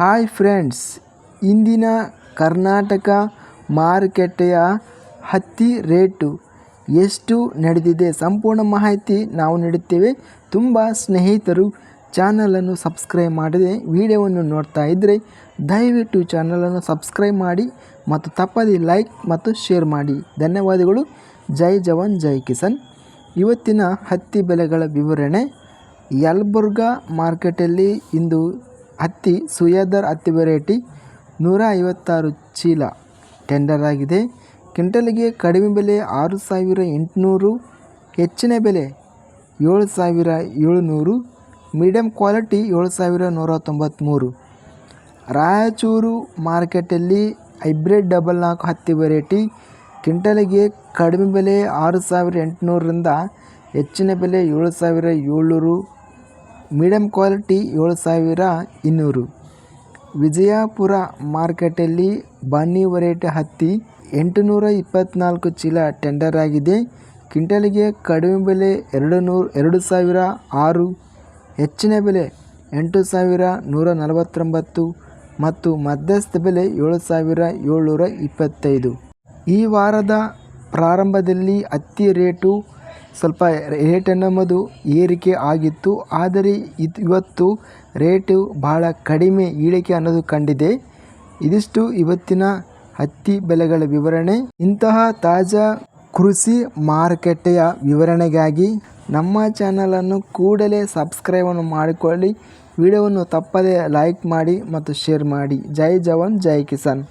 Hi friends, ಇಂದಿನ ಕರ್ನಾಟಕ ಮಾರುಕಟ್ಟೆಯ ಹತ್ತಿ ರೇಟು ಎಷ್ಟು ನಡೆದಿದೆ ಸಂಪೂರ್ಣ ಮಾಹಿತಿ ನಾವು ನೀಡುತ್ತೇವೆ. ತುಂಬ ಸ್ನೇಹಿತರು ಚಾನಲನ್ನು ಸಬ್ಸ್ಕ್ರೈಬ್ ಮಾಡದೆ ವಿಡಿಯೋವನ್ನು ನೋಡ್ತಾ ಇದ್ದರೆ ದಯವಿಟ್ಟು ಚಾನಲನ್ನು ಸಬ್ಸ್ಕ್ರೈಬ್ ಮಾಡಿ ಮತ್ತು ತಪ್ಪದೆ ಲೈಕ್ ಮತ್ತು ಶೇರ್ ಮಾಡಿ. ಧನ್ಯವಾದಗಳು. ಜೈ ಜವಾನ್, ಜೈ ಕಿಸನ್. ಇವತ್ತಿನ ಹತ್ತಿ ಬೆಲೆಗಳ ವಿವರಣೆ, ಯಲಬುರ್ಗಾ ಮಾರ್ಕೆಟಲ್ಲಿ ಇಂದು ಹತ್ತಿ ಸುಯಾದರ್ ಹತ್ತಿ ವೆರೈಟಿ ನೂರ ಐವತ್ತಾರು ಚೀಲ ಟೆಂಡರ್ ಆಗಿದೆ. ಕ್ವಿಂಟಲ್ಗೆ ಕಡಿಮೆ ಬೆಲೆ ಆರು ಸಾವಿರ ಎಂಟುನೂರು, ಹೆಚ್ಚಿನ ಬೆಲೆ ಏಳು ಸಾವಿರ ಏಳುನೂರು ಮೀಡಿಯಂ ಕ್ವಾಲಿಟಿ ಏಳು ಸಾವಿರ ನೂರ ತೊಂಬತ್ತ್ಮೂರು ರಾಯಚೂರು ಮಾರ್ಕೆಟಲ್ಲಿ ಹೈಬ್ರಿಡ್ ಡಬಲ್ ನಾಲ್ಕು ಹತ್ತಿ ವೆರೈಟಿ ಕ್ವಿಂಟಲ್ಗೆ ಕಡಿಮೆ ಬೆಲೆ ಆರು ಸಾವಿರ ಎಂಟುನೂರರಿಂದ ಹೆಚ್ಚಿನ ಬೆಲೆ ಏಳು ಸಾವಿರ ಏಳ್ನೂರು ಮೀಡಿಯಮ್ ಕ್ವಾಲಿಟಿ ಏಳು ಸಾವಿರ ಇನ್ನೂರು. ವಿಜಯಪುರ ಮಾರ್ಕೆಟಲ್ಲಿ ಬನ್ನಿ ವೆರೈಟಿ ಹತ್ತಿ ಎಂಟುನೂರ ಇಪ್ಪತ್ತ್ನಾಲ್ಕು ಚೀಲ ಟೆಂಡರ್ ಆಗಿದೆ. ಕ್ವಿಂಟಲ್ಗೆ ಕಡಿಮೆ ಬೆಲೆ ಎರಡು ನೂರು ಎರಡು ಸಾವಿರ ಆರು, ಹೆಚ್ಚಿನ ಬೆಲೆ ಎಂಟು ಸಾವಿರ ನೂರ ನಲವತ್ತೊಂಬತ್ತು ಮತ್ತು ಮಧ್ಯಸ್ಥ ಬೆಲೆ ಏಳು ಸಾವಿರ ಏಳ್ನೂರ ಇಪ್ಪತ್ತೈದು. ಈ ವಾರದ ಪ್ರಾರಂಭದಲ್ಲಿ ಹತ್ತಿ ರೇಟು ಸ್ವಲ್ಪ ರೇಟ್ ಅನ್ನೋದು ಏರಿಕೆ ಆಗಿತ್ತು. ಆದರೆ ಇದು ಇವತ್ತು ರೇಟು ಭಾಳ ಕಡಿಮೆ ಇಳಿಕೆ ಅನ್ನೋದು ಕಂಡಿದೆ. ಇದಿಷ್ಟು ಇವತ್ತಿನ ಹತ್ತಿ ಬೆಲೆಗಳ ವಿವರಣೆ. ಇಂತಹ ತಾಜಾ ಕೃಷಿ ಮಾರುಕಟ್ಟೆಯ ವಿವರಣೆಗಾಗಿ ನಮ್ಮ ಚಾನಲನ್ನು ಕೂಡಲೇ ಸಬ್ಸ್ಕ್ರೈಬನ್ನು ಮಾಡಿಕೊಳ್ಳಿ. ವಿಡಿಯೋವನ್ನು ತಪ್ಪದೇ ಲೈಕ್ ಮಾಡಿ ಮತ್ತು ಶೇರ್ ಮಾಡಿ. ಜೈ ಜವಾನ್, ಜೈ ಕಿಸಾನ್.